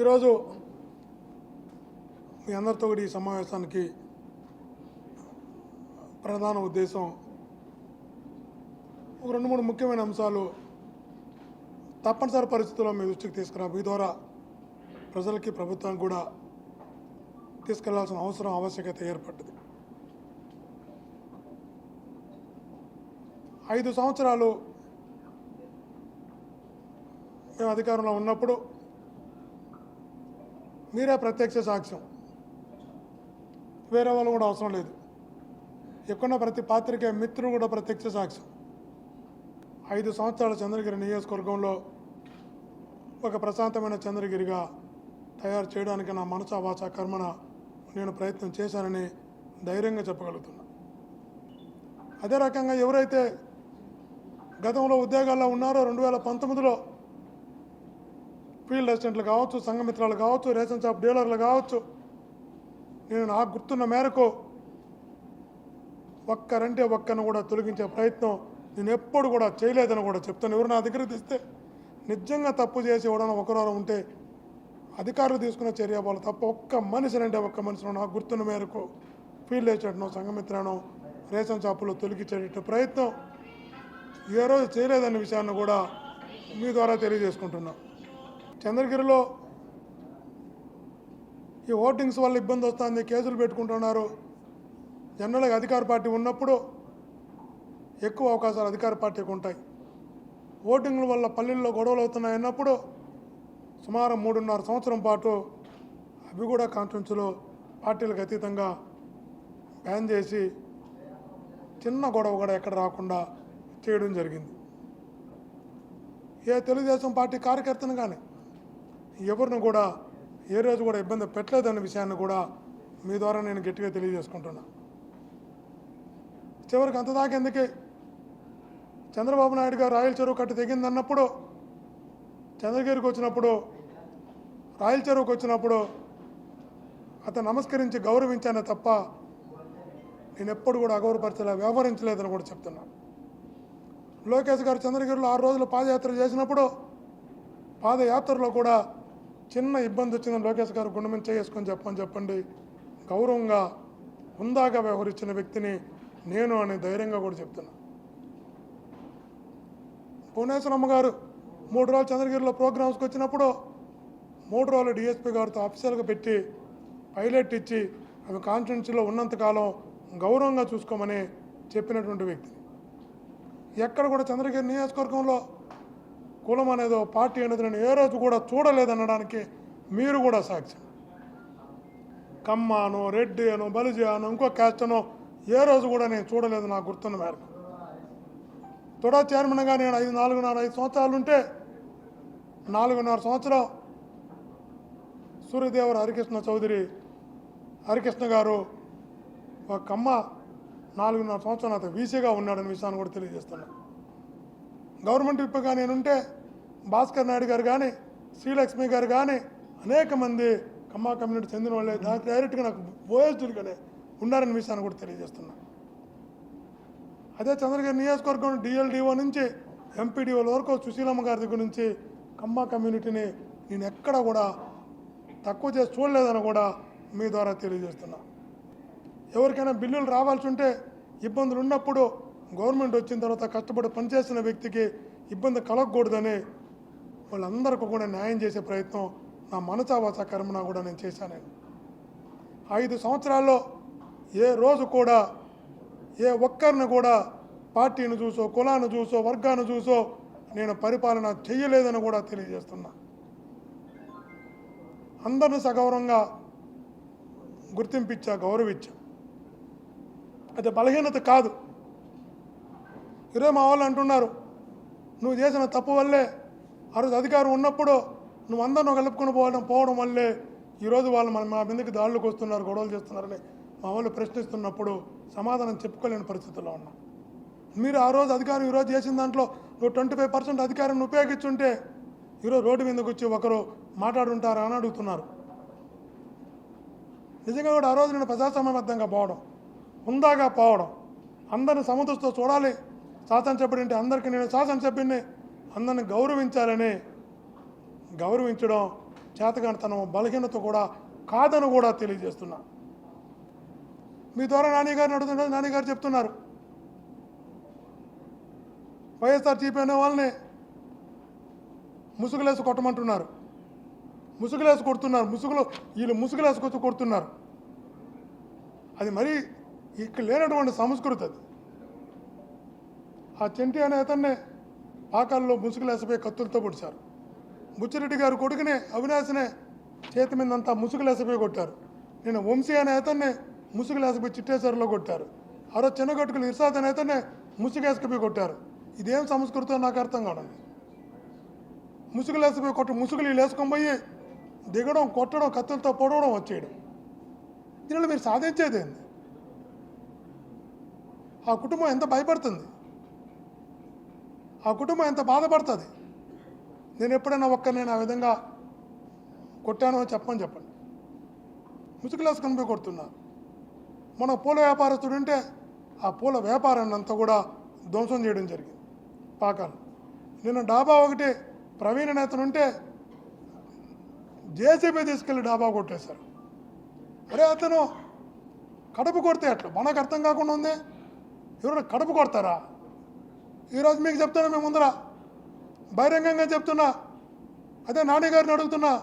ఈరోజు మీ అందరితో కూడా ఈ సమావేశానికి ప్రధాన ఉద్దేశం ఒక రెండు మూడు ముఖ్యమైన అంశాలు తప్పనిసరి పరిస్థితుల్లో మీ దృష్టికి తీసుకురా మీ ద్వారా ప్రజలకి ప్రభుత్వానికి కూడా తీసుకెళ్ళాల్సిన అవసరం ఆవశ్యకత ఏర్పడ్డది. ఐదు సంవత్సరాలు మేము అధికారంలో ఉన్నప్పుడు మీరే ప్రత్యక్ష సాక్ష్యం. వేరే వాళ్ళు కూడా అవసరం లేదు. ఎక్కువ ప్రతి పాత్రికే మిత్రుడు కూడా ప్రత్యక్ష సాక్ష్యం. ఐదు సంవత్సరాల చంద్రగిరి నియోజకవర్గంలో ఒక ప్రశాంతమైన చంద్రగిరిగా తయారు చేయడానికి నా మనసు వాచ కర్మన నేను ప్రయత్నం చేశానని ధైర్యంగా చెప్పగలుగుతున్నా. అదే రకంగా ఎవరైతే గతంలో ఉద్యోగాల్లో ఉన్నారో రెండు వేల పంతొమ్మిదిలో ఫీల్డ్ అసిస్టెంట్లు కావచ్చు సంఘమిత్రాలు కావచ్చు రేషన్ షాప్ డీలర్లు కావచ్చు. నేను నాకు గుర్తున్న మేరకు ఒక్కరంటే ఒక్కను కూడా తొలగించే ప్రయత్నం నేను ఎప్పుడు కూడా చేయలేదని కూడా చెప్తాను. ఎవరు నా దగ్గర తెస్తే నిజంగా తప్పు చేసి ఎవడన్నా ఒకరు ఉంటే అధికారులు తీసుకున్న చర్య వాళ్ళు తప్ప ఒక్క మనిషినంటే ఒక్క మనిషిని నాకు గుర్తున్న మేరకు ఫీల్డ్ అసిస్టెంట్నో సంఘమిత్రను రేషన్ షాపులో తొలగించేట ప్రయత్నం ఏ రోజు చేయలేదన్న విషయాన్ని కూడా మీ ద్వారా తెలియజేసుకుంటున్నాను చంద్రగిరిలో ఈ ఓటింగ్స్ వల్ల ఇబ్బంది వస్తుంది కేసులు పెట్టుకుంటున్నారు. జనరల్గా అధికార పార్టీ ఉన్నప్పుడు ఎక్కువ అవకాశాలు అధికార పార్టీకి ఉంటాయి. ఓటింగ్ల వల్ల పల్లెల్లో గొడవలు అవుతున్నాయి అన్నప్పుడు సుమారు మూడున్నర సంవత్సరం పాటు అవి కూడా కాన్ఫరెన్స్లో పార్టీలకు అతీతంగా బ్యాన్ చేసి చిన్న గొడవ కూడా ఎక్కడ రాకుండా చేయడం జరిగింది. ఏ తెలుగుదేశం పార్టీ కార్యకర్తను కానీ ఎవరిని కూడా ఏ రోజు కూడా ఇబ్బంది పెట్టలేదన్న విషయాన్ని కూడా మీ ద్వారా నేను గట్టిగా తెలియజేసుకుంటున్నా. చివరికి అంతదాకా ఎందుకే? చంద్రబాబు నాయుడు గారు రాయల చెరువు కట్టు తెగిందన్నప్పుడు చంద్రగిరికి వచ్చినప్పుడు రాయల చెరువుకి వచ్చినప్పుడు అతను నమస్కరించి గౌరవించానే తప్ప నేను ఎప్పుడు కూడా అగౌరవపరచలే వ్యవహరించలేదని కూడా చెప్తున్నా. లోకేష్ గారు చంద్రగిరిలో ఆరు రోజులు పాదయాత్ర చేసినప్పుడు పాదయాత్రలో కూడా చిన్న ఇబ్బంది వచ్చిందని లోకేష్ గారు గుండె మీద చేసుకొని చెప్పని చెప్పండి. గౌరవంగా హుందాగా వ్యవహరించిన వ్యక్తిని నేను అని ధైర్యంగా కూడా చెప్తున్నా. భువనేశ్వరమ్మ గారు మూడు రోజులు చంద్రగిరిలో ప్రోగ్రామ్స్కి వచ్చినప్పుడు మూడు రోజులు డిఎస్పీ గారితో అఫీషియల్గా పెట్టి పైలట్ ఇచ్చి అవి కాన్స్టిట్యున్సీలో ఉన్నంతకాలం గౌరవంగా చూసుకోమని చెప్పినటువంటి వ్యక్తి ఎక్కడ కూడా చంద్రగిరి నియోజకవర్గంలో కులం అనేదో పార్టీ అనేది నేను ఏ రోజు కూడా చూడలేదనడానికి మీరు కూడా సాక్ష్యం కమ్మాను రెడ్డి అను బలిజి అను ఇంకో క్యాస్ట్ అనో ఏ రోజు కూడా నేను చూడలేదు నాకు గుర్తున్న మేరకు. తొడా చైర్మన్గా నేను ఐదు నాలుగున్నర ఐదు సంవత్సరాలు ఉంటే నాలుగున్నర సంవత్సరం సూర్యదేవర హరికృష్ణ చౌదరి హరికృష్ణ గారు ఒక కమ్మ నాలుగున్నర సంవత్సరం అతను వీసీగా ఉన్నాడని విషయాన్ని కూడా తెలియజేస్తున్నాను గవర్నమెంట్ విప్గా నేనుంటే భాస్కర్ నాయుడు గారు కానీ శ్రీలక్ష్మి గారు కానీ అనేక మంది కమ్మా కమ్యూనిటీ చెందిన వాళ్ళే. దానికి డైరెక్ట్గా నాకు బోయస్టులుగానే ఉన్నారని విషయాన్ని కూడా తెలియజేస్తున్నా. అదే చంద్రగిరి నియోజకవర్గం డిఎల్డిఓ నుంచి ఎంపీడీఓల వరకు సుశీలమ్మ గారి దగ్గర నుంచి కమ్మా కమ్యూనిటీని నేను ఎక్కడ కూడా తక్కువ చేసి చూడలేదని కూడా మీ ద్వారా తెలియజేస్తున్నా. ఎవరికైనా బిల్లులు రావాల్సి ఉంటే ఇబ్బందులు ఉన్నప్పుడు గవర్నమెంట్ వచ్చిన తర్వాత కష్టపడి పనిచేసిన వ్యక్తికి ఇబ్బంది కలగకూడదని వాళ్ళందరికీ కూడా న్యాయం చేసే ప్రయత్నం నా మనసావాస కర్మన కూడా నేను చేశాను ఐదు సంవత్సరాల్లో ఏ రోజు కూడా ఏ ఒక్కరిని కూడా పార్టీని చూసో కులాన్ని చూసో వర్గాన్ని చూసో నేను పరిపాలన చేయలేదని కూడా తెలియజేస్తున్నా. అందరిని సగౌరవంగా గుర్తింపించా గౌరవించా. అది బలహీనత కాదు. ఇరే మా వాళ్ళు అంటున్నారు. నువ్వు చేసిన తప్పు వల్లే ఆ రోజు అధికారం ఉన్నప్పుడు నువ్వు అందరిని కలుపుకొని పోవడం పోవడం వల్లే ఈరోజు వాళ్ళు మన మా మీదకి దాడులకు వస్తున్నారు గొడవలు చేస్తున్నారని మా వాళ్ళు ప్రశ్నిస్తున్నప్పుడు సమాధానం చెప్పుకోలేని పరిస్థితుల్లో ఉన్నాం. మీరు ఆ రోజు అధికారం ఈరోజు చేసిన దాంట్లో నువ్వు ట్వంటీ ఫైవ్ పర్సెంట్ అధికారాన్ని ఉపయోగించుంటే ఈరోజు రోడ్డు మీదకి వచ్చి ఒకరు మాట్లాడుంటారా అని అడుగుతున్నారు. నిజంగా కూడా ఆ రోజు నేను ప్రజాస్వామ్యబద్ధంగా పోవడం హుందాగా పోవడం అందరిని సముద్రతో చూడాలి. శాసనసభ్యుడు అంటే అందరికీ నేను శాసనసభ్యుడిని అందరిని గౌరవించాలని గౌరవించడం చేతగానితనం బలహీనత కూడా కాదని కూడా తెలియజేస్తున్నా. మీ ద్వారా నాన్నగారిని అడుగుతున్నారు నాన్నగారు చెప్తున్నారు. వైఎస్ఆర్ చీపీ అనే వాళ్ళని ముసుగులేసి కొట్టమంటున్నారు. ముసుగులేసి కొడుతున్నారు. ముసుగులో వీళ్ళు ముసుగులేసుకొచ్చి కొడుతున్నారు. అది మరీ ఇక్కడ లేనటువంటి సంస్కృతి అది. ఆ చెంటి అనే అతన్నే పాకాల్లో ముసుగులేసపోయి కత్తులతో పొడిచారు. బుచ్చిరెడ్డి గారు కొడుకునే అవినాశనే చేతి మీదంతా ముసుగులేసపోయి కొట్టారు. నేను వంశీ అనే అతన్నే ముసుగులేసపోయి చిట్టేశ్వరలో కొట్టారు. ఆ రోజు చిన్నగొట్టుకులు ఇర్సాద్ అనే అతన్నే ముసుగేసుకుపోయి కొట్టారు. ఇదేం సంస్కృతం నాకు అర్థం కావడండి ముసుగులేసిపోయి కొట్ట ముసుగులు లేసుకొని వేసుకొని పోయి దిగడం కొట్టడం కత్తులతో పొడవడం వచ్చేయడం. దీనిలో మీరు సాధించేదేంది ఆ కుటుంబం ఎంత భయపడుతుంది? ఆ కుటుంబం ఎంత బాధపడుతుంది? నేను ఎప్పుడైనా ఒక్కరిని ఆ విధంగా కొట్టానో చెప్పని చెప్పండి. ముసుగులాస్ కనిపి కొడుతున్నారు మన పూల వ్యాపారస్తుడు ఉంటే ఆ పూల వ్యాపారాన్ని అంతా కూడా ధ్వంసం చేయడం జరిగింది. పాకాలు. నిన్న డాబా ఒకటి ప్రవీణ నేతనుంటే జేసీబీ తీసుకెళ్ళి డాబా కొట్టేశారు. అరే అతను కడుపు కొడితే అట్లా మనకు అర్థం కాకుండా ఉంది. ఎవరైనా కడుపు కొడతారా? ఈరోజు మీకు చెప్తున్నా మేము ముందర. బహిరంగంగా చెప్తున్నా. అదే నాన్నగారిని అడుగుతున్నా.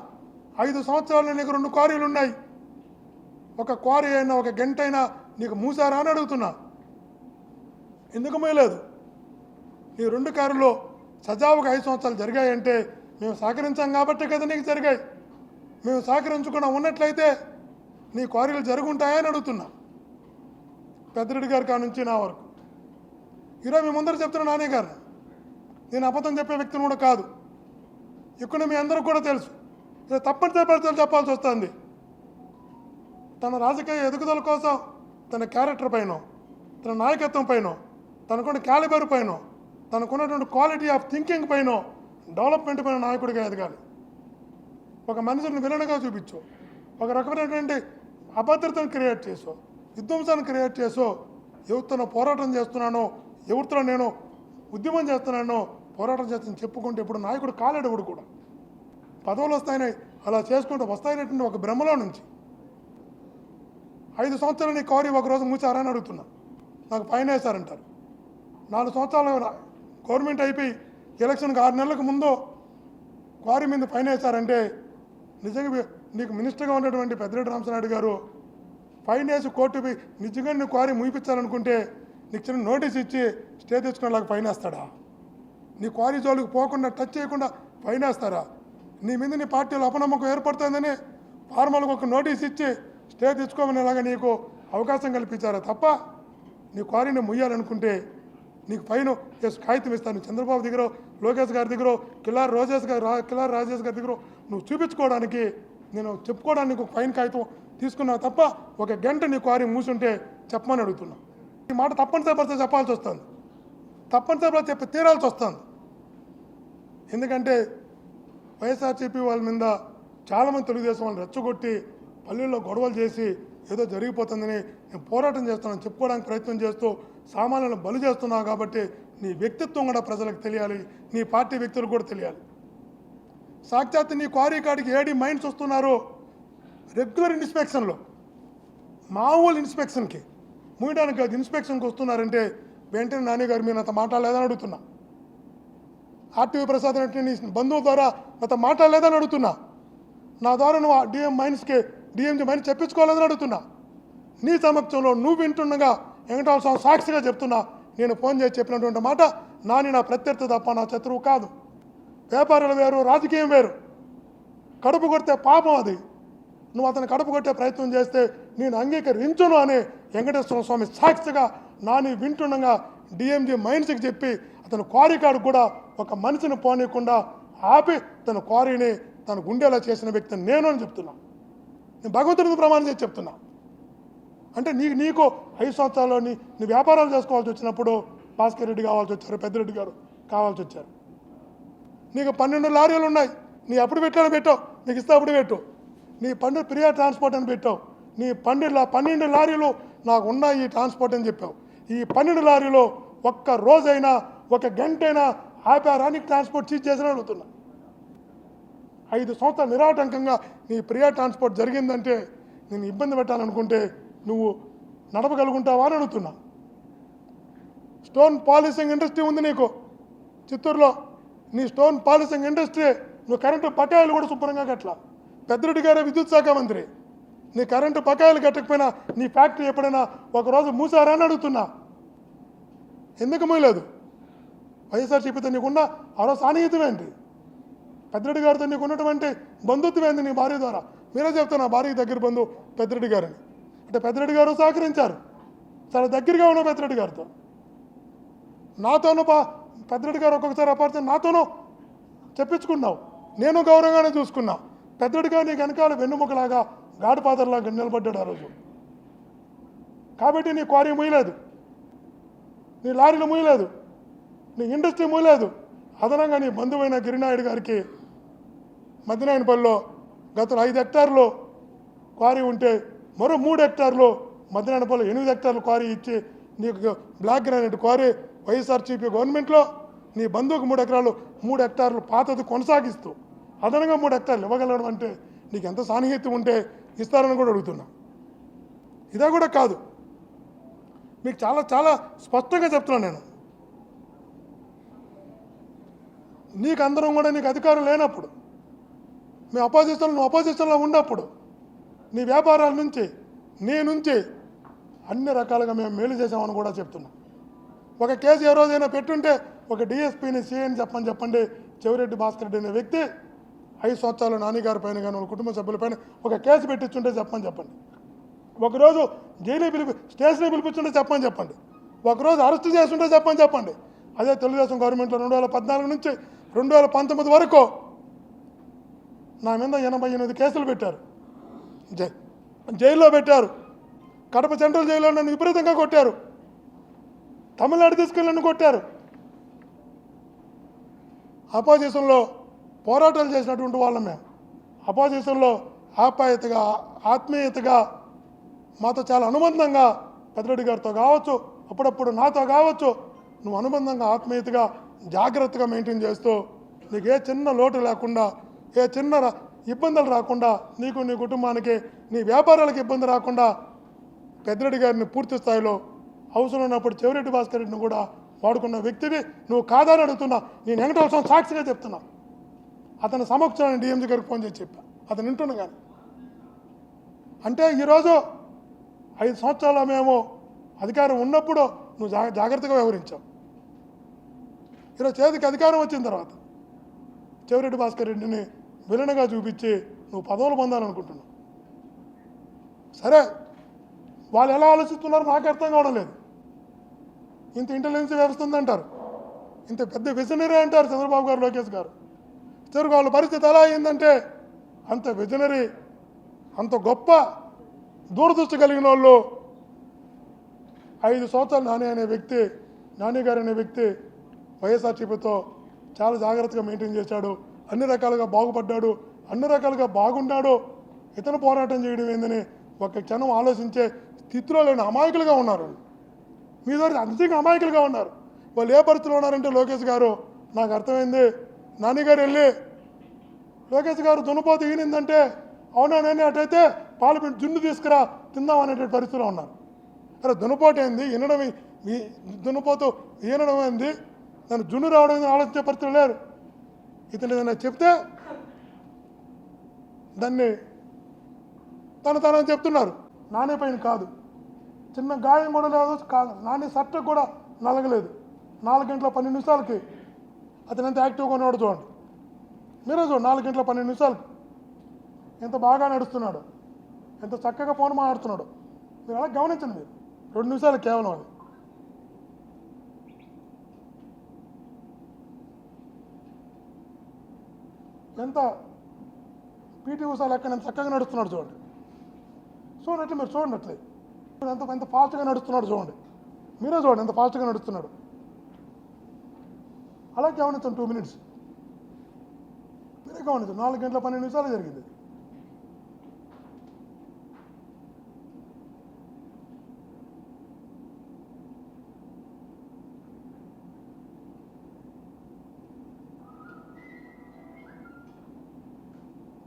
ఐదు సంవత్సరాలు నీకు రెండు క్వారీలు ఉన్నాయి. ఒక క్వారీ అయినా ఒక గంట అయినా నీకు మూసారా అని అడుగుతున్నా. ఎందుకు మేలేదు నీ రెండు కారులో సజావుగా ఐదు సంవత్సరాలు జరిగాయంటే మేము సహకరించాం కాబట్టే కదా నీకు జరిగాయి. మేము సహకరించకుండా ఉన్నట్లయితే నీ క్వారీలు జరుగుంటాయని అడుగుతున్నా. పెద్దరెడ్డి గారి కాడ నుంచి నా వరకు. ఈరోజు మీ ముందర చెప్తున్న నానే గారు నేను అబద్ధం చెప్పే వ్యక్తిని కూడా కాదు. ఇక్కడ మీ అందరూ కూడా తెలుసు. ఇది తప్పనిసరి పరిస్థితులు చెప్పాల్సి వస్తుంది. తన రాజకీయ ఎదుగుదల కోసం తన క్యారెక్టర్ పైన తన నాయకత్వం పైన తనకున్న క్యాలిబర్ పైన తనకున్నటువంటి క్వాలిటీ ఆఫ్ థింకింగ్ పైన డెవలప్మెంట్ పైన నాయకుడిగా ఎదగాలి. ఒక మనిషిని విలనగా చూపించు. ఒక రకమైనటువంటి అభద్రతను క్రియేట్ చేసో. విధ్వంసాన్ని క్రియేట్ చేసో. యువతను పోరాటం చేస్తున్నానో ఎవరితో నేను ఉద్యమం చేస్తున్నానో పోరాటం చేస్తాను చెప్పుకుంటే ఇప్పుడు నాయకుడు కాలేడు కూడా? పదవులు వస్తాయని అలా చేసుకుంటూ వస్తాయనేటువంటి ఒక భ్రమలో నుంచి. ఐదు సంవత్సరాలు నీ కౌరీ ఒకరోజు మూచారని అడుగుతున్నా. నాకు ఫైన్ వేశారంటారు. నాలుగు సంవత్సరాలు గవర్నమెంట్ అయిపోయి ఎలక్షన్కి ఆరు నెలలకు ముందు క్వారీ మీద ఫైన్ వేశారంటే నిజంగా నీకు మినిస్టర్గా ఉన్నటువంటి పెద్దిరెడ్డి రామచంద్రనాయుడు గారు ఫైన్ వేసి కోర్టు నిజంగా నీ క్వారీ ముగిపించాలనుకుంటే నీకు చిన్న నోటీస్ ఇచ్చి స్టే తెచ్చుకునేలాగా ఫైన్ వేస్తాడా? నీ క్వారీ జోలికి పోకుండా టచ్ చేయకుండా ఫైన్ వేస్తారా? నీ మీద నీ పార్టీలో అపనమ్మకం ఏర్పడుతుందని ఫార్మల్గా ఒక నోటీస్ ఇచ్చి స్టే తెచ్చుకోమనేలాగా నీకు అవకాశం కల్పించారా? తప్ప నీ క్వారీని ముయ్యాలనుకుంటే నీకు ఫైన్ కాగితం ఇస్తాను. చంద్రబాబు దగ్గర లోకేష్ గారి దగ్గర కిలార్ రోజేష్ గారు రా- రాజేష్ గారి దగ్గర నువ్వు చూపించుకోవడానికి నేను చెప్పుకోవడానికి ఒక ఫైన్ కాగితం తీసుకున్నావు తప్ప ఒక గంట నీ క్వారీ మూసుంటే చెప్పమని అడుగుతున్నావు ఈ మాట తప్పనిసరి పరిస్థితి చెప్పాల్సి వస్తుంది. తప్పనిసరి పరిస్థితి చెప్పి తీరాల్సి వస్తుంది. ఎందుకంటే వైఎస్ఆర్సీపీ వాళ్ళ మీద చాలామంది తెలుగుదేశం వాళ్ళు రెచ్చగొట్టి పల్లెల్లో గొడవలు చేసి ఏదో జరిగిపోతుందని నేను పోరాటం చేస్తున్నాను చెప్పుకోవడానికి ప్రయత్నం చేస్తూ సామాన్యులను బలి చేస్తున్నావు కాబట్టి నీ వ్యక్తిత్వం కూడా ప్రజలకు తెలియాలి. నీ పార్టీ వ్యక్తులకు కూడా తెలియాలి. సాక్షాత్ నీ క్వారీ కాడికి ఏడి మైండ్స్ వస్తున్నారు? రెగ్యులర్ ఇన్స్పెక్షన్లో. మామూలు ఇన్స్పెక్షన్కి. మూయడానికి కాదు ఇన్స్పెక్షన్కి వస్తున్నారంటే వెంటనే నాని గారు మీరు నాతో మాట్లాడలేదని అడుగుతున్నా. ఆర్టీవీ ప్రసాద్ అంటే నీ ద్వారా నాతో మాట్లాడలేదని అడుగుతున్నా. నా ద్వారా నువ్వు డిఎం మైన్స్కి డిఎంజీ మైన్స్ చెప్పించుకోలేదని అడుగుతున్నా. నీ సమక్షంలో నువ్వు వింటుండగా వెంకటరామ స్వామి సాక్షిగా చెప్తున్నా నేను ఫోన్ చేసి చెప్పినటువంటి మాట నాని నా ప్రత్యర్థి తప్ప నా శత్రువు కాదు. వ్యాపారాలు వేరు రాజకీయం వేరు. కడుపు కొడితే పాపం అది. నువ్వు అతను కడుపు కొట్టే ప్రయత్నం చేస్తే నేను అంగీకరించును అని వెంకటేశ్వర స్వామి సాక్షిగా నాని వింటుండగా డిఎంజీ మైన్స్కి చెప్పి అతను క్వారీ కాడు కూడా ఒక మనిషిని పోనీయకుండా ఆపి తన క్వారీని తన గుండెలా చేసిన వ్యక్తిని నేను అని చెప్తున్నా. నేను భగవంతుడికి ప్రమాణం చేసి చెప్తున్నా. అంటే నీకు నీకు ఐదు సంవత్సరాల్లో నీ నీ వ్యాపారాలు చేసుకోవాల్సి వచ్చినప్పుడు భాస్కర్ రెడ్డి కావాల్సి వచ్చారు పెద్దరెడ్డి గారు కావాల్సి వచ్చారు. నీకు పన్నెండు లారీలు ఉన్నాయి. నీ అప్పుడు పెట్టాను పెట్టావు నీకు ఇస్తే అప్పుడు పెట్టు. నీ పండు ప్రియా ట్రాన్స్పోర్ట్ అని పెట్టావు. నీ పన్నెండు పన్నెండు లారీలు నాకు ఉన్నాయి ఈ ట్రాన్స్పోర్ట్ అని చెప్పావు. ఈ పన్నెండు లారీలో ఒక్క రోజైనా ఒక గంట అయినా ఆపారా ట్రాన్స్పోర్ట్ చీజ్ చేసిన అడుగుతున్నా. ఐదు సంవత్సరాలు నిరాటంకంగా నీ ప్రియా ట్రాన్స్పోర్ట్ జరిగిందంటే నేను ఇబ్బంది పెట్టాలనుకుంటే నువ్వు నడపగలుగుంటావా అని అడుగుతున్నా. స్టోన్ పాలిసింగ్ ఇండస్ట్రీ ఉంది నీకు. చిత్తూరులో నీ స్టోన్ పాలిసింగ్ ఇండస్ట్రీ నువ్వు కరెంటు బకాయిలు కూడా శుభ్రంగా కట్ల పెద్దరెడ్డి గారే విద్యుత్ శాఖ మంత్రి. నీ కరెంటు బకాయిలు కట్టకపోయినా నీ ఫ్యాక్టరీ ఎప్పుడైనా ఒకరోజు మూసారా అని అడుగుతున్నా. ఎందుకు మూయలేదు? వైఎస్ఆర్సీపీతో నీకున్న ఆరో సాన్నిహితం ఏంటి? పెద్దరెడ్డి గారితో నీకు ఉన్నటువంటి బంధుత్వం ఏంది నీ భార్య ద్వారా? మీరే చెప్తున్నా భార్య దగ్గర బంధువు పెద్దరెడ్డి గారని. అంటే పెద్దరెడ్డి గారు సహకరించారు. చాలా దగ్గరగా ఉన్న పెద్దరెడ్డి గారితో. నాతోనూ పా పెద్దరెడ్డి గారు ఒక్కొక్కసారి అపార్థం నాతోనూ చెప్పించుకున్నావు. నేను గౌరవంగానే చూసుకున్నావు పెద్దరెడ్డి గారు వెనకాల వెన్నుముకలాగా గాడి నిలబడ్డాడు ఆ రోజు. కాబట్టి నీ క్వారీ మూయలేదు. నీ లారీలు మూయలేదు. నీ ఇండస్ట్రీ మూయలేదు. అదనంగా నీ బంధువైన గిరినాయుడు గారికి మద్దినాయనపల్లిలో గత ఐదు హెక్టార్లు క్వారీ ఉంటే మరో మూడు హెక్టార్లు మద్దినాయనపల్లి ఎనిమిది హెక్టార్లు క్వారీ ఇచ్చి నీకు బ్లాక్ గ్రానైట్ క్వారీ వైఎస్ఆర్సీపీ గవర్నమెంట్లో నీ బంధువుకు మూడు ఎకరాలు మూడు హెక్టార్లు పాతది కొనసాగిస్తూ అదనంగా మూడు హెక్టార్లు ఇవ్వగలడం అంటే నీకు ఎంత సాన్నిహిత్యం ఉంటే ఇస్తారని కూడా అడుగుతున్నా. ఇదే కూడా కాదు. మీకు చాలా చాలా స్పష్టంగా చెప్తున్నాను నేను. నీకు అందరం కూడా నీకు అధికారం లేనప్పుడు మీ అపోజిషన్లో నువ్వు అపోజిషన్లో ఉన్నప్పుడు నీ వ్యాపారాల నుంచి నీ నుంచి అన్ని రకాలుగా మేము మేలు చేసామని కూడా చెప్తున్నాం. ఒక కేసు ఏ రోజైనా పెట్టుంటే ఒక డిఎస్పీని సీఎని చెప్పని చెప్పండి చెవిరెడ్డి భాస్కర్ రెడ్డి అనే వ్యక్తి ఐదు సంవత్సరాలు నాన్నగారి పైన కానీ వాళ్ళ కుటుంబ సభ్యులపైన ఒక కేసు పెట్టించుంటే చెప్పని చెప్పండి. ఒకరోజు జైలు పిలిపి స్టేషన్లో పిలిపించుంటే చెప్పని చెప్పండి. ఒకరోజు అరెస్ట్ చేస్తుంటే చెప్పని చెప్పండి. అదే తెలుగుదేశం గవర్నమెంట్లో రెండు వేల పద్నాలుగు నుంచి రెండు వేల పంతొమ్మిది వరకు నా మీద ఎనభై ఎనిమిది కేసులు పెట్టారు. జై జైల్లో పెట్టారు. కడప సెంట్రల్ జైల్లో నన్ను విపరీతంగా కొట్టారు. తమిళనాడు తీసుకెళ్ళి నన్ను కొట్టారు. అపోజిషన్లో పోరాటాలు చేసినటువంటి వాళ్ళం మేము అపోజిషన్లో ఆప్యాయతగా ఆత్మీయతగా మాతో చాలా అనుబంధంగా పెద్దరెడ్డి గారితో కావచ్చు అప్పుడప్పుడు నాతో కావచ్చు నువ్వు అనుబంధంగా ఆత్మీయతగా జాగ్రత్తగా మెయింటైన్ చేస్తూ నీకు ఏ చిన్న లోటు లేకుండా ఏ చిన్న ఇబ్బందులు రాకుండా నీకు నీ కుటుంబానికి నీ వ్యాపారాలకు ఇబ్బంది రాకుండా పెద్దరెడ్డి గారిని పూర్తి స్థాయిలో అవసరం ఉన్నప్పుడు చెవిరెడ్డి భాస్కర్ రెడ్డిని కూడా వాడుకున్న వ్యక్తివి. నువ్వు కాదని అడుగుతున్నా. నేను వెంకటేశ్వరం సాక్షిగా చెప్తున్నా. అతని సమక్షంలో డిఎంజీ గారికి ఫోన్ చేసి చెప్పా. అతను వింటున్నా కానీ. అంటే ఈరోజు ఐదు సంవత్సరాలు మేము అధికారం ఉన్నప్పుడు నువ్వు జా జాగ్రత్తగా వ్యవహరించావు. ఈరోజు చేతికి అధికారం వచ్చిన తర్వాత చెవిరెడ్డి భాస్కర్ రెడ్డిని విలనగా చూపించి నువ్వు పదవులు పొందాలనుకుంటున్నావు. సరే వాళ్ళు ఎలా ఆలోచిస్తున్నారో నాకు అర్థం కావడం లేదు. ఇంత ఇంటెలిజెన్స్ వ్యవస్థ ఉందంటారు. ఇంత పెద్ద విజనరీ అంటారు చంద్రబాబు గారు లోకేష్ గారు. చివరికి వాళ్ళ పరిస్థితి ఎలా అయిందంటే అంత విజనరీ అంత గొప్ప దూరదృష్టి కలిగిన వాళ్ళు ఐదు సంవత్సరాలు నాని అనే వ్యక్తి నాని గారు అనే వ్యక్తి వైఎస్ఆర్టీపీతో చాలా జాగ్రత్తగా మెయింటైన్ చేశాడు. అన్ని రకాలుగా బాగుపడ్డాడు అన్ని రకాలుగా బాగున్నాడు. ఇతను పోరాటం చేయడం ఏందని ఒక క్షణం ఆలోచించే స్థితిలో లేని అమాయకులుగా ఉన్నారు. మీ దగ్గర అంతగా అమాయకులుగా ఉన్నారు. వాళ్ళు ఏ పరిస్థితిలో ఉన్నారంటే లోకేష్ గారు నాకు అర్థమైంది. నాన్నగారు వెళ్ళి లోకేష్ గారు దున్నపోతు ఈనిందంటే అవునా నేను అటైతే పార్లమెంట్ జున్ను తీసుకురా తిందాం అనేటువంటి పరిస్థితిలో ఉన్నారు. అరే దున్నపోటు ఏంది? వినడం ఈ- దున్నపోతు ఈనడం ఏంది? దాని జున్ను రావడం ఏంది? ఆలోచించే పరిస్థితులు లేరు. ఇతను ఏదైనా చెప్తే దాన్ని తన తనని చెప్తున్నారు. నానే పైన కాదు. చిన్న గాయం కూడా లేదు కాదు నాని సట్ట కూడా నలగలేదు. నాలుగు గంటల పన్నెండు నిమిషాలకి అతను ఎంత యాక్టివ్గా ఉన్నాడు చూడండి. మీరే చూడండి నాలుగు గంటల పన్నెండు నిమిషాలు. ఎంత బాగా నడుస్తున్నాడు. ఎంత చక్కగా ఫోన్ మాట్లాడుతున్నాడు. మీరు అలా గమనించండి మీరు. రెండు నిమిషాలు కేవలం అది. ఎంత పీటీ ఉషా లెక్క ఎంత చక్కగా నడుస్తున్నాడు చూడండి. చూడండి మీరు చూడండి అట్లే. ఎంత ఎంత ఫాస్ట్గా నడుస్తున్నాడు చూడండి. మీరే చూడండి ఎంత ఫాస్ట్గా నడుస్తున్నాడు. అలా గమనించండి టూ మినిట్స్ మీరే గమనించండి నాలుగు గంటల పన్నెండు నిమిషాలు జరిగింది.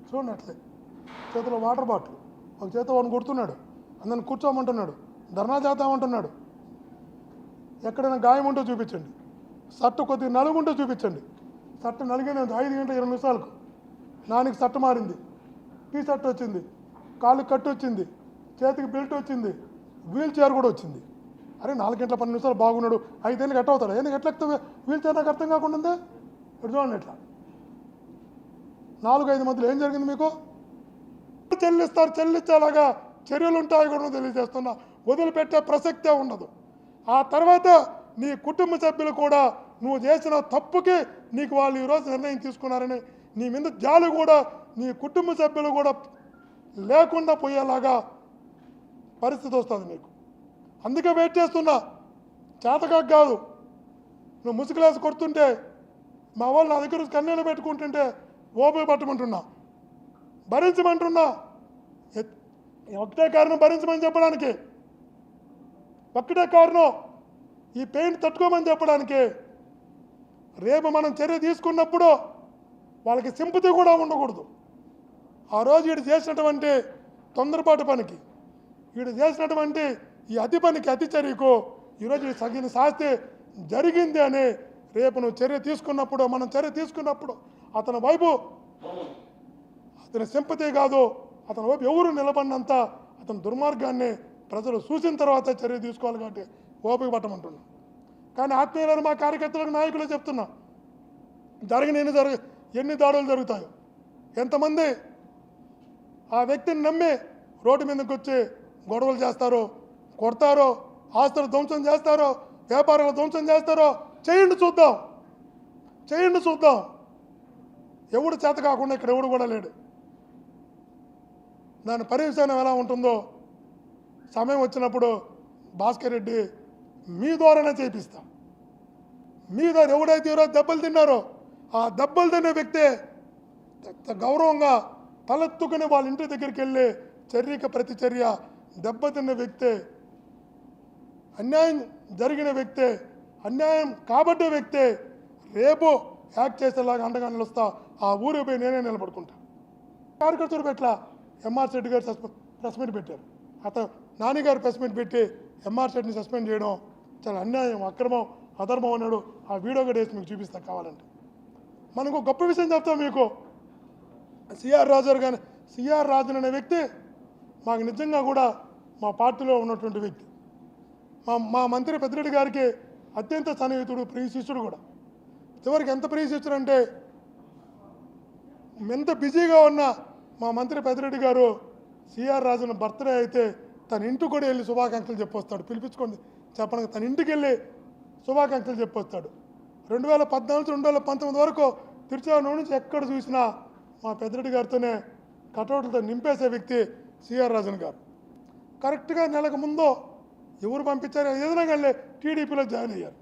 చూడండి అట్లే. చేతిలో వాటర్ బాటిల్. ఒక చేత వాడిని కొడుతున్నాడు. అందరిని కూర్చోమంటున్నాడు. ధర్నా చేద్దామంటున్నాడు. ఎక్కడైనా గాయం ఉంటే చూపించండి. సట్టు కొద్దిగా నలుగుంటే చూపించండి. షర్టు నలిగిన ఐదు గంటల ఇరవై నిమిషాలకు. నానికి షర్టు మారింది. టీ షర్ట్ వచ్చింది. కాళ్ళు కట్టు వచ్చింది. చేతికి బెల్ట్ వచ్చింది. వీల్ చైర్ కూడా వచ్చింది. అరే నాలుగు గంటల పన్నెండు నిమిషాలు బాగున్నాడు. ఐదేళ్ళకి ఎట్ట అవుతాడు? ఎందుకు ఎట్లా వీల్ చైర్ నాకు అర్థం కాకుండా ఉందే? చూడండి ఎట్లా. నాలుగు ఐదు మధ్యలో ఏం జరిగింది మీకు? చెల్లిస్తారు చెల్లించేలాగా చర్యలు ఉంటాయి కూడా తెలియజేస్తున్నా. వదిలిపెట్టే ప్రసక్తే ఉండదు. ఆ తర్వాత నీ కుటుంబ సభ్యులు కూడా నువ్వు చేసిన తప్పుకి నీకు వాళ్ళు ఈరోజు నిర్ణయం తీసుకున్నారని నీ మీద జాలు కూడా నీ కుటుంబ సభ్యులు కూడా లేకుండా పోయేలాగా పరిస్థితి వస్తుంది నీకు. అందుకే వెయిట్ చేస్తున్నా. చేతగా కాదు. నువ్వు ముసుగులేసి కొడుతుంటే మా వాళ్ళు నా దగ్గర కన్నీళ్ళు పెట్టుకుంటుంటే ఓపిక పట్టమంటున్నా. భరించమంటున్నా. ఒకటే కారణం భరించమని చెప్పడానికి. ఒక్కటే కారణం. ఈ పెయిన్ తట్టుకోమని చెప్పడానికి. రేపు మనం చర్య తీసుకున్నప్పుడు వాళ్ళకి సింపతి కూడా ఉండకూడదు. ఆ రోజు వీడు చేసినటువంటి తొందరపాటు పనికి వీడు చేసినటువంటి ఈ అతి పనికి అతి చర్యకు ఈరోజు సగిన శాస్తి జరిగింది అని రేపు నువ్వు చర్య తీసుకున్నప్పుడు మనం చర్య తీసుకున్నప్పుడు అతని వైపు అతని సింపతి కాదు అతని వైపు ఎవరు నిలబడినంత అతని దుర్మార్గాన్ని ప్రజలు చూసిన తర్వాత చర్య తీసుకోవాలి కాబట్టి ఓపిక పట్టమంటున్నాం కానీ ఆత్మీయులను మా కార్యకర్తలకు నాయకులు చెప్తున్నాం. జరిగిన ఎన్ని జరగ ఎన్ని దాడులు జరుగుతాయో. ఎంతమంది ఆ వ్యక్తిని నమ్మి రోడ్డు మీదకి వచ్చి గొడవలు చేస్తారో కొడతారో ఆస్తులు ధ్వంసం చేస్తారో వ్యాపారాలు ధ్వంసం చేస్తారో చేయండి చూద్దాం. చేయండి చూద్దాం. ఎవడు చేత కాకుండా ఇక్కడ ఎవడు కూడా లేడు. దాని పర్యవసానం ఎలా ఉంటుందో సమయం వచ్చినప్పుడు భాస్కర్ రెడ్డి మీ ద్వారానే చేపిస్తా. మీ ద్వారా ఎవడైతే దెబ్బలు తిన్నారో ఆ దెబ్బలు తిన్న వ్యక్తే గౌరవంగా తలెత్తుకుని వాళ్ళ ఇంటి దగ్గరికి వెళ్ళి చర్యక ప్రతిచర్య దెబ్బతిన్న వ్యక్తే అన్యాయం జరిగిన వ్యక్తే అన్యాయం కాబట్టే వ్యక్తే రేపు యాక్ట్ చేసేలాగా అండగా నిలుస్తా ఆ ఊరి పోయి నేనే నిలబడుకుంటా. కార్యకర్తలు పెట్ల ఎంఆర్ రెడ్డి గారు సస్పెండ్ ప్రెస్ మీట్ పెట్టారు. అతను నాన్నగారు ప్రెస్ మీట్ పెట్టి ఎంఆర్ రెడ్డిని సస్పెండ్ చేయడం చాలా అన్యాయం అక్రమం అధర్మం అన్నాడు. ఆ వీడియో కూడా వేసి మీకు చూపిస్తా కావాలంటే. మనకు గొప్ప విషయం చెప్తాం మీకు. సిఆర్ రాజు కానీ సిఆర్ రాజన్ అనే వ్యక్తి మాకు నిజంగా కూడా మా పార్టీలో ఉన్నటువంటి వ్యక్తి. మా మా మంత్రి పెద్దిరెడ్డి గారికి అత్యంత సన్నిహితుడు ప్రియ శిష్యుడు కూడా. చివరికి ఎంత ప్రియ శిష్యుడు అంటే ఎంత బిజీగా ఉన్న మా మంత్రి పెద్దిరెడ్డి గారు సిఆర్ రాజున బర్త్డే అయితే తన ఇంటికి కూడా వెళ్ళి శుభాకాంక్షలు చెప్పొస్తాడు. పిలిపించుకోండి. చెప్పడానికి తన ఇంటికి వెళ్ళి శుభాకాంక్షలు చెప్పొస్తాడు. రెండు వేల పద్నాలుగు రెండు వేల పంతొమ్మిది వరకు తిరుచానూరు నుంచి ఎక్కడ చూసినా మా పెద్దరెడ్డి గారితోనే కటౌట్లతో నింపేసే వ్యక్తి సిఆర్ రాజన్ గారు. కరెక్ట్గా నెలకు ముందో ఎవరు పంపించారు ఏదైనా కానీ టీడీపీలో జాయిన్ అయ్యారు.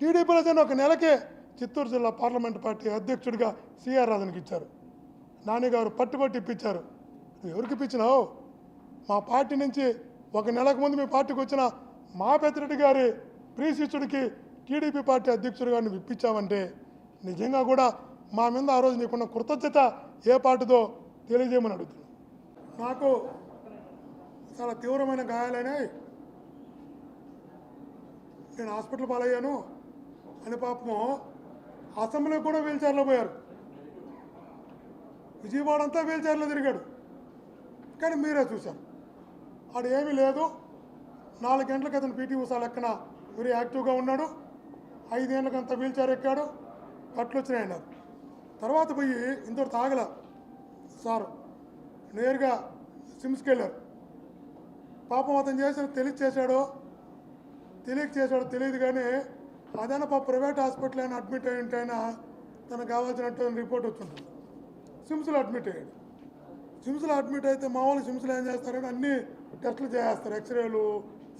టీడీపీలో జాయిన్ ఒక నెలకే చిత్తూరు జిల్లా పార్లమెంట్ పార్టీ అధ్యక్షుడిగా సిఆర్ రాజన్కి ఇచ్చారు. నాన్నగారు పట్టుబట్టి ఇప్పించారు. నువ్వు ఎవరికి ఇప్పించినావు? మా పార్టీ నుంచి ఒక నెలకు ముందు మీ పార్టీకి వచ్చిన మా పెద్దిరెడ్డి గారి ప్రియశిష్యుడికి టీడీపీ పార్టీ అధ్యక్షుడు గారిని విప్పించామంటే నిజంగా కూడా మా మీద ఆ రోజు నీకున్న కృతజ్ఞత ఏ పార్టీదో తెలియజేయమని అడుగుతున్నాను. నాకు చాలా తీవ్రమైన గాయాలైనాయి. నేను హాస్పిటల్ పాలయ్యాను. అని పాపము అసెంబ్లీ కూడా వీల్చైర్లో పోయారు. విజయవాడ అంతా వీల్చైర్లో తిరిగాడు. కానీ మీరే చూశారు. ఆడ ఏమీ లేదు. నాలుగు గంటలకు అతను పీటీ ఉషా లెక్కన వెరీ యాక్టివ్గా ఉన్నాడు. ఐదేళ్ళకి అంత వీల్ చైర్ ఎక్కాడు. కట్లు వచ్చినాయి అన్నారు. తర్వాత పోయి ఇంతటి తాగల. సార్ నేరుగా సిమ్స్కి వెళ్ళారు. పాపం అతను చేసిన తెలిసి చేశాడో తెలియక చేశాడో తెలియదు కానీ అదైనా పాప ప్రైవేట్ హాస్పిటల్ అయినా అడ్మిట్ అయి ఉంటేనా తనకు కావాల్సినట్టు రిపోర్ట్ వచ్చింటుంది సిమ్స్లో అడ్మిట్ అయ్యాడు. సిమ్స్లో అడ్మిట్ అయితే మామూలు సిమ్స్లో ఏం చేస్తారని అన్ని టెస్టులు చేస్తారు ఎక్స్రేలు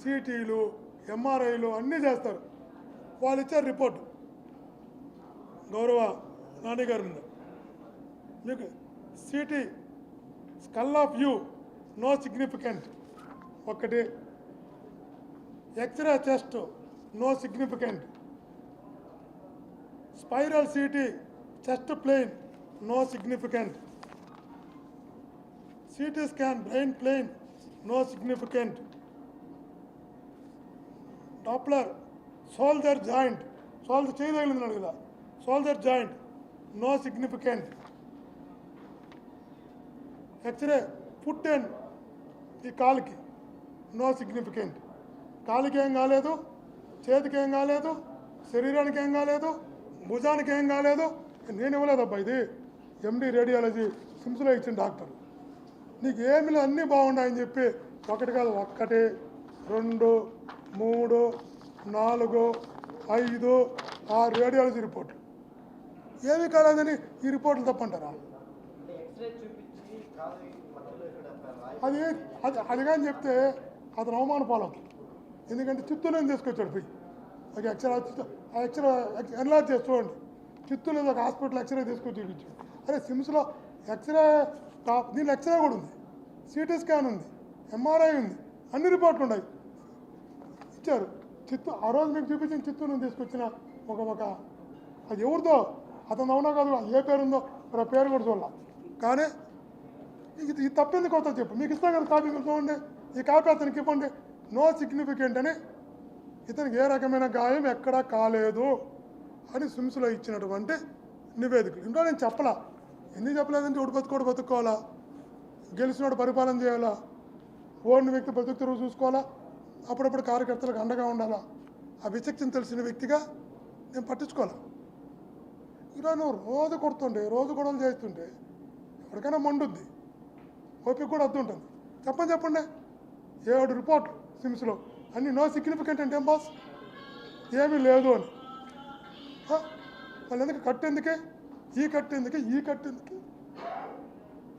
సిటీలు ఎంఆర్ఐలు అన్నీ చేస్తారు. వాళ్ళు ఇచ్చారు రిపోర్ట్. గౌరవ నాన్నగారి మీద. మీకు CT skull of you no significant. ఒకటి. X-ray chest no significant. Spiral CT chest plain no significant. CT scan brain plain no significant. టాప్లర్ shoulder joint shoulder చేయి తగిలింది కదా shoulder joint no significant x-ray foot and ఈ కాలుకి. No significant కాలుకి ఏం కాలేదు? చేతికి ఏం కాలేదు? శరీరానికి ఏం కాలేదు? భుజానికి ఏం కాలేదు? నేను ఇవ్వలేదబ్బా ఇది. ఎండి రేడియాలజీ సిమ్స్లో ఇచ్చిన డాక్టర్. నీకు ఏమి లేదు అన్నీ బాగున్నాయని చెప్పి ఒకటి కాదు ఒక్కటి రెండు మూడు నాలుగు ఐదు ఆ రేడియాలజీ రిపోర్ట్. ఏమి కాలేదని ఈ రిపోర్ట్లు తప్పంటారా? అది అది అది కానీ చెప్తే అతను అవమాన పాలవుతుంది ఎందుకంటే చిత్తూరులో తీసుకొచ్చాడు పోయి. ఒక ఎక్స్రే ఆ ఎక్స్రే ఎన్లాజ్ చేసి చూడండి. చిత్తూరులో ఒక హాస్పిటల్ ఎక్స్రే తీసుకొచ్చి చూపించాడు. అరే సిమ్స్లో ఎక్స్రే టాప్ దీనిలో ఎక్స్రే కూడా ఉంది. సిటీ స్కాన్ ఉంది ఎంఆర్ఐ ఉంది అన్ని రిపోర్ట్లు ఉన్నాయి. ఇచ్చారు. చిత్తూ ఆ రోజు మీకు చూపించిన చిత్తూరు నుంచి తీసుకొచ్చిన ఒక ఒక అది ఎవరిదో? అతను అవునా కాదు? ఏ పేరు ఉందో మరి పేరు కూడా చూడాల? కానీ ఇది ఇది తప్పింది కొత్త చెప్పు. మీకు ఇస్తాం కదా కాపీ మీరు చూడండి. ఈ కాపీ అతనికి ఇవ్వండి. నో సిగ్నిఫికెంట్ అని ఇతనికి ఏ రకమైన గాయం ఎక్కడా కాలేదు అని సిమ్స్లో ఇచ్చినటువంటి నివేదికలు. ఇంకా నేను చెప్పలా. ఎందుకు చెప్పలేదంటే ఒకటి బతుకోడు బతుక్కోవాలా? గెలిచినోడు పరిపాలన చేయాలా? ఓడిన వ్యక్తి బతుకుతూ చూసుకోవాలా? అప్పుడప్పుడు కార్యకర్తలకు అండగా ఉండాలా? ఆ విచక్షణ తెలిసిన వ్యక్తిగా నేను పట్టించుకోవాలి ఇలా నువ్వు రోజు కొడుతుంటే రోజు గొడవలు చేస్తుంటే ఎవరికైనా మండుద్ది. ఓపిక కూడా అద్దుంటుంది చెప్పండి చెప్పండి. ఏడు రిపోర్ట్ సిమ్స్లో. అన్ని నో సిగ్నిఫికెంట్ అంటే ఏం బాస్? ఏమీ లేదు అని. వాళ్ళు ఎందుకు కట్టేందుకే? ఈ కట్టేందుకే ఈ కట్టేందుకే?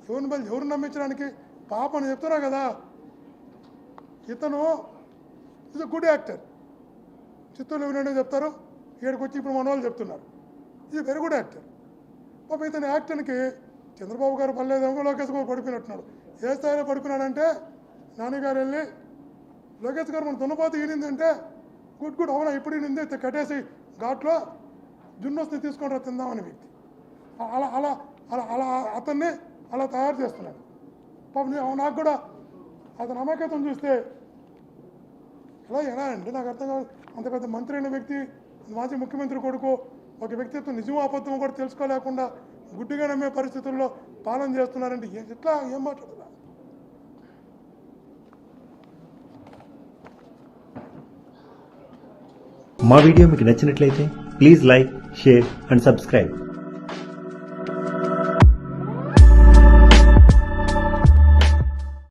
ఎవరిని వాళ్ళు ఎవరిని నమ్మించడానికి పాప అని చెప్తున్నా కదా? ఇతను ఇది గుడ్ యాక్టర్ చిత్తూరులో వినండి చెప్తారు. ఇక్కడికి వచ్చి ఇప్పుడు మన వాళ్ళు చెప్తున్నారు ఇది వెరీ గుడ్ యాక్టర్ పాప ఇతని యాక్టర్కి చంద్రబాబు గారు పర్లేదేమో లోకేష్ గారు పడిపోయినట్టున్నాడు ఏ స్థాయిలో పడిపోయినాడంటే నాన్నగారు వెళ్ళి లోకేష్ గారు మన దున్నపోతు ఈనిందంటే గుడ్ గుడ్ అవునా ఇప్పుడు ఈనింది ఇత కట్టేసి ఘాట్లో జున్నోస్ని తీసుకొని రా తిందామని వ్యక్తి. అలా అలా అలా అలా అతన్ని అలా తయారు చేస్తున్నాడు. పాపం నాకు కూడా అతని అమాయకత్వం చూస్తే అలా ఎలా అంటే నాకు అర్థం కాదు. అంత పెద్ద మంత్రి అయిన వ్యక్తి మాజీ ముఖ్యమంత్రి కొడుకు ఒక వ్యక్తిత్వం నిజమో అబద్ధం కూడా తెలుసుకోలేకుండా గుడ్డిగా నమ్మే పరిస్థితుల్లో పాలన చేస్తున్నారంటే ఎట్లా? ఏం మాట్లాడదా మా వీడియో మీకు నచ్చినట్లయితే please like share and subscribe.